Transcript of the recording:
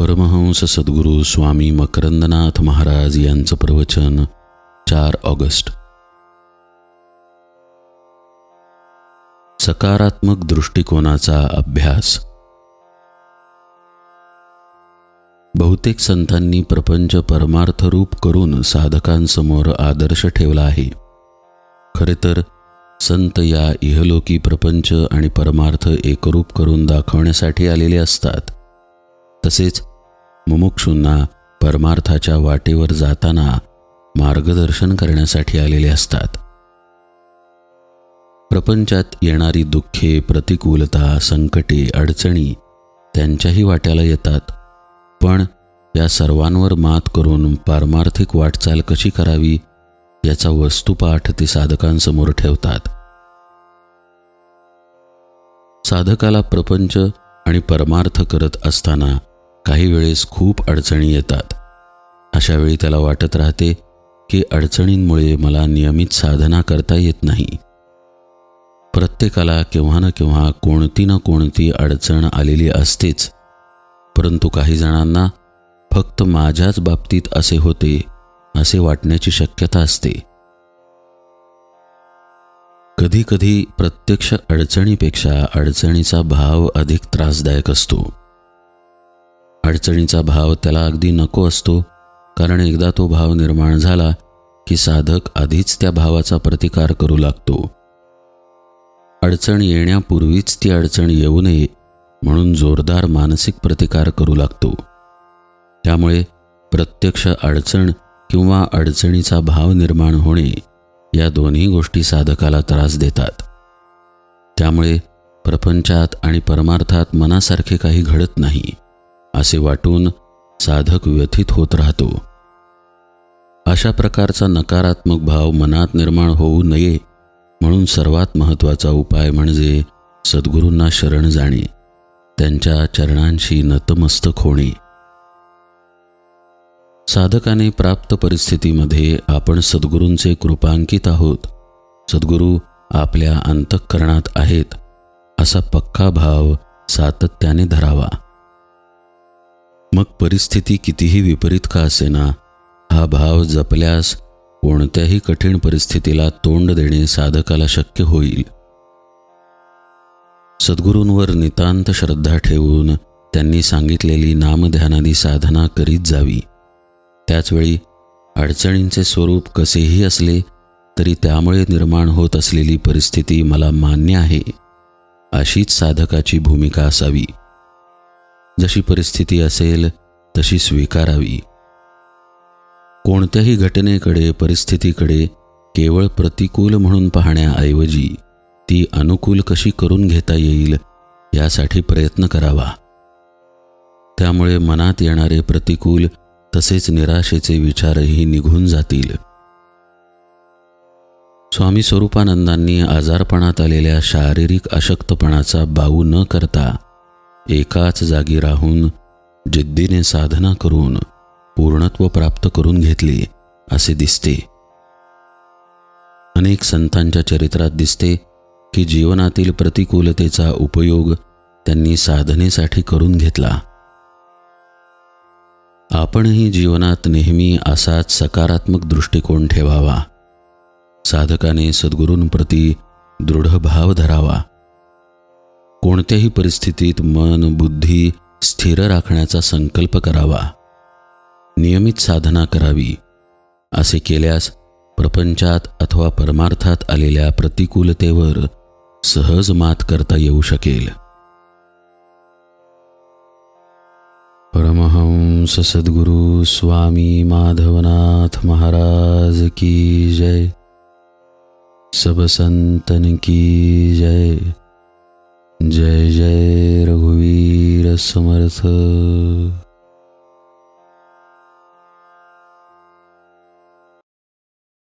परमहंस सद्गुरू स्वामी मकरंदनाथ महाराज यांचं प्रवचन चार ऑगस्ट. सकारात्मक दृष्टिकोनाचा अभ्यास. बहुतेक संतांनी प्रपंच परमार्थ रूप करून साधकांसमोर आदर्श ठेवला आहे. खरे तर संत या इहलोकी प्रपंच आणि परमार्थ एकरूप करून दाखवण्यासाठी आलेले असतात. तसेच मुमुक्षूंना परमार्थाच्या वाटेवर जाताना मार्गदर्शन करण्यासाठी आलेले असतात. प्रपंचात येणारी दुःखे प्रतिकूलता संकटे अडचणी त्यांच्याही वाट्याला येतात. पण या सर्वांवर मात करून पारमार्थिक वाटचाल कशी करावी याचा वस्तुपाठ ते साधकांसमोर ठेवतात. साधकाला प्रपंच आणि परमार्थ करत असताना काही वेळेस खूप अडचणी येतात. अशा वेळी त्याला वाटत राहते की अडचणींमुळे मला नियमित साधना करता येत नाही. प्रत्येकाला केव्हा ना केव्हा कोणती ना कोणती अडचण आलेली असतेच. परंतु काही जणांना फक्त माझ्याच बाबतीत असे होते असे वाटण्याची शक्यता असते. कधीकधी प्रत्यक्ष अडचणीपेक्षा अडचणीचा भाव अधिक त्रासदायक असतो. अडचणीचा भाव त्याला अगदी नको असतो कारण एकदा तो भाव निर्माण झाला की साधक आधीच त्या भावाचा प्रतिकार करू लागतो. अडचण येण्यापूर्वीच ती अडचण येऊ नये म्हणून जोरदार मानसिक प्रतिकार करू लागतो. त्यामुळे प्रत्यक्ष अडचण किंवा अडचणीचा भाव निर्माण होणे या दोन्ही गोष्टी साधकाला त्रास देतात. त्यामुळे प्रपंचात आणि परमार्थात मनासारखे काही घडत नाही. असे वाटून साधक व्यथित होत राहतो. अशा प्रकारचा नकारात्मक भाव मनात निर्माण होऊ नये म्हणून सर्वात महत्त्वाचा उपाय म्हणजे सद्गुरूंना शरण जाणे त्यांच्या चरणांशी नतमस्तक होणे. साधकाने प्राप्त परिस्थितीमध्ये आपण सद्गुरूंचे कृपांकित आहोत. सद्गुरू आपल्या अंतःकरणात आहेत असा पक्का भाव सातत्याने धरावा. मग परिस्थिती कितीही विपरीत का असेना हा भाव जपल्यास कोणत्याही कठीण परिस्थितीला तोंड देणे साधकाला शक्य होईल. सद्गुरूंवर नितांत श्रद्धा ठेवून त्यांनी सांगितलेली नामध्यानादी साधना करीत जावी. त्याचवेळी अडचणींचे स्वरूप कसेही असले तरी त्यामुळे निर्माण होत असलेली परिस्थिती मला मान्य आहे. अशीच साधकाची भूमिका असावी. जशी परिस्थिती असेल तशी स्वीकारावी. कोणत्याही घटनेकडे परिस्थितीकडे केवळ प्रतिकूल म्हणून पाहण्याऐवजी ती अनुकूल कशी करून घेता येईल यासाठी प्रयत्न करावा. त्यामुळे मनात येणारे प्रतिकूल तसेच निराशेचे विचारही निघून जातील. स्वामी स्वरूपानंदांनी आजारपणात आलेल्या शारीरिक अशक्तपणाचा बाऊ न करता एकाच जागी राहून जिद्दीने साधना करून पूर्णत्व प्राप्त करून घेतले असे दिसते. अनेक संतांच्या चरित्रात दिसते की जीवनातील प्रतिकूलतेचा उपयोग त्यांनी साधनेसाठी करून घेतला. आपणही जीवनात नेहमी असाच सकारात्मक दृष्टिकोन ठेवावा. साधकाने सद्गुरूंप्रती दृढ भाव धरावा. कोणत्याही परिस्थितीत मन बुद्धी स्थिर राखण्याचा संकल्प करावा. नियमित साधना करावी. असे केल्यास प्रपंचात अथवा परमार्थात आलेल्या प्रतिकूलतेवर सहज मात करता येऊ शकेल. परमहंस सद्गुरु स्वामी माधवनाथ महाराज की जय. सब संतन की जय. जय जय रघुवीर समर्थ।